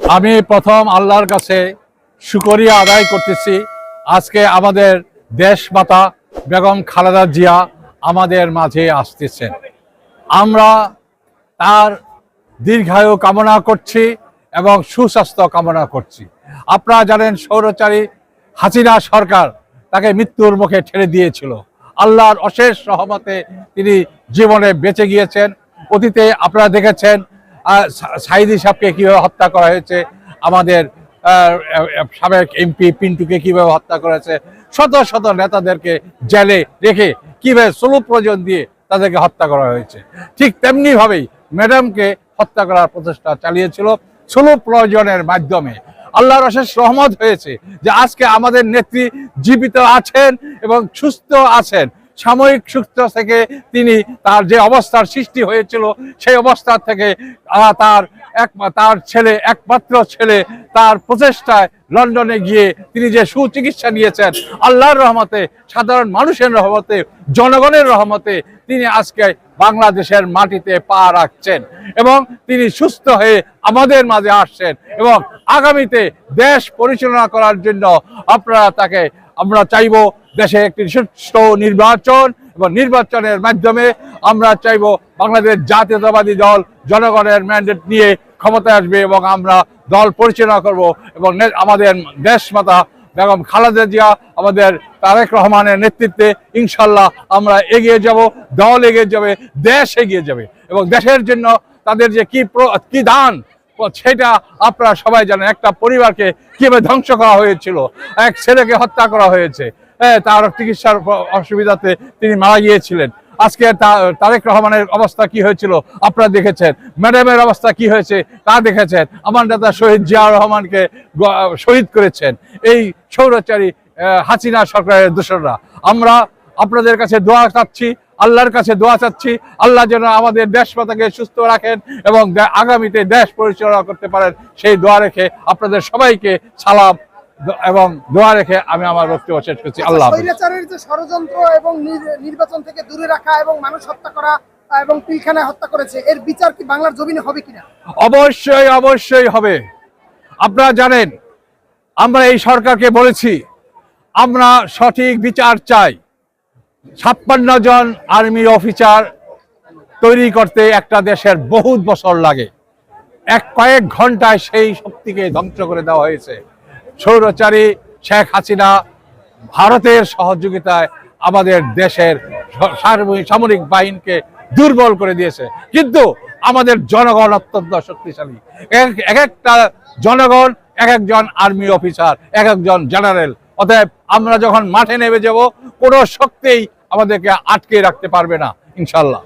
আমি প্রথম আল্লাহর কাছে শুকরিয়া আদায় করতেছি। আজকে আমাদের দেশ মাতা বেগম খালেদা জিয়া আমাদের মাঝে আসতেছেন। আমরা তার দীর্ঘায়ু কামনা করছি এবং সুস্বাস্থ্য কামনা করছি। আপনারা জানেন সৌরচারী হাসিনা সরকার তাকে মৃত্যুর মুখে ঠেলে দিয়েছিল। আল্লাহর অশেষ সহমতে তিনি জীবনে বেঁচে গিয়েছেন। অতীতে আপনারা দেখেছেন সাইদি সাহেবকে কীভাবে হত্যা করা হয়েছে, আমাদের সাবেক এমপি পিন্টুকে কীভাবে হত্যা করেছে শত শত নেতাদেরকে জেলে রেখে কীভাবে স্বরূপ প্রয়োজন দিয়ে তাদেরকে হত্যা করা হয়েছে। ঠিক তেমনি ভাবেই ম্যাডামকে হত্যা করার প্রচেষ্টা চালিয়েছিল স্বরূপ প্রয়োজনের মাধ্যমে। আল্লাহর অশেষ রহমত হয়েছে যে আজকে আমাদের নেত্রী জীবিত আছেন এবং সুস্থ আছেন। সাময়িক সুস্থ থেকে তিনি তার যে অবস্থার সৃষ্টি হয়েছিল, সেই অবস্থা থেকে তার এক, তার ছেলে, একমাত্র ছেলে তার প্রচেষ্টায় লন্ডনে গিয়ে তিনি যে সুচিকিৎসা নিয়েছেন, আল্লাহর রহমতে, সাধারণ মানুষের রহমতে, জনগণের রহমতে তিনি আজকে বাংলাদেশের মাটিতে পা রাখছেন এবং তিনি সুস্থ হয়ে আমাদের মাঝে আসছেন এবং আগামীতে দেশ পরিচালনা করার জন্য আপনারা তাকে আমরা চাইব দেশে একটি সুষ্ঠু নির্বাচন এবং নির্বাচনের মাধ্যমে আমরা চাইব বাংলাদেশ জাতীয়তাবাদী দল জনগণের ম্যান্ডেট নিয়ে ক্ষমতায় আসবে এবং আমরা দল পরিচালনা করব এবং আমাদের দেশমাতা বেগম খালেদা জিয়া, আমাদের তারেক রহমানের নেতৃত্বে ইনশাল্লাহ আমরা এগিয়ে যাব, দল এগিয়ে যাবে, দেশ এগিয়ে যাবে এবং দেশের জন্য তাদের যে কি কি দান সেটা আপনারা সবাই জানেন একটা পরিবারকে কীভাবে ধ্বংস করা হয়েছিল। এক ছেলেকে হত্যা করা হয়েছে। হ্যাঁ, তার চিকিৎসার অসুবিধাতে তিনি মারা গিয়েছিলেন। আজকে তারেক রহমানের অবস্থা কি হয়েছিল আপনারা দেখেছেন। ম্যাডামের অবস্থা কি হয়েছে তা দেখেছেন। আমার নেতা শহীদ জিয়া রহমানকে শহীদ করেছেন। এই সৌরচারী হাসিনা সরকারের দোসররা। আমরা আপনাদের কাছে দোয়া চাচ্ছি আল্লাহর কাছে দোয়া চাচ্ছি আল্লাহ যেন আমাদের দেশমাতাকে সুস্থ রাখেন এবং আগামীতে দেশ পরিচালনা করতে পারেন। সেই দোয়া রেখে আপনাদের সবাইকে সালাম এবং দোয়া রেখে আমি আমার বক্তব্য শেষ করছি। আল্লাহ যে ষড়যন্ত্র এবং নির্বাচন থেকে দূরে রাখা এবং মানুষ হত্যা করা এবং পিলখানায় হত্যা করেছে এর বিচার কি বাংলার জমিনে হবে কিনা? অবশ্যই অবশ্যই হবে। আপনারা জানেন আমরা এই সরকারকে বলেছি আমরা সঠিক বিচার চাই। ছাপ্পান্ন জন আর্মি অফিসার তৈরি করতে একটা দেশের বহুত বছর লাগে। এক কয়েক ঘন্টায় সেই শক্তিকে ধ্বংস করে দেওয়া হয়েছে। সৌরচারী শেখ হাসিনা ভারতের সহযোগিতায় আমাদের দেশের সামরিক বাহিনীকে দুর্বল করে দিয়েছে। কিন্তু আমাদের জনগণ অত্যন্ত শক্তিশালী। এক এক একটা জনগণ, এক একজন আর্মি অফিসার, এক একজন জেনারেল। অতএব আমরা যখন মাঠে নেমে যাব কোনো শক্তিই আমাদেরকে আটকে রাখতে পারবে না ইনশাল্লাহ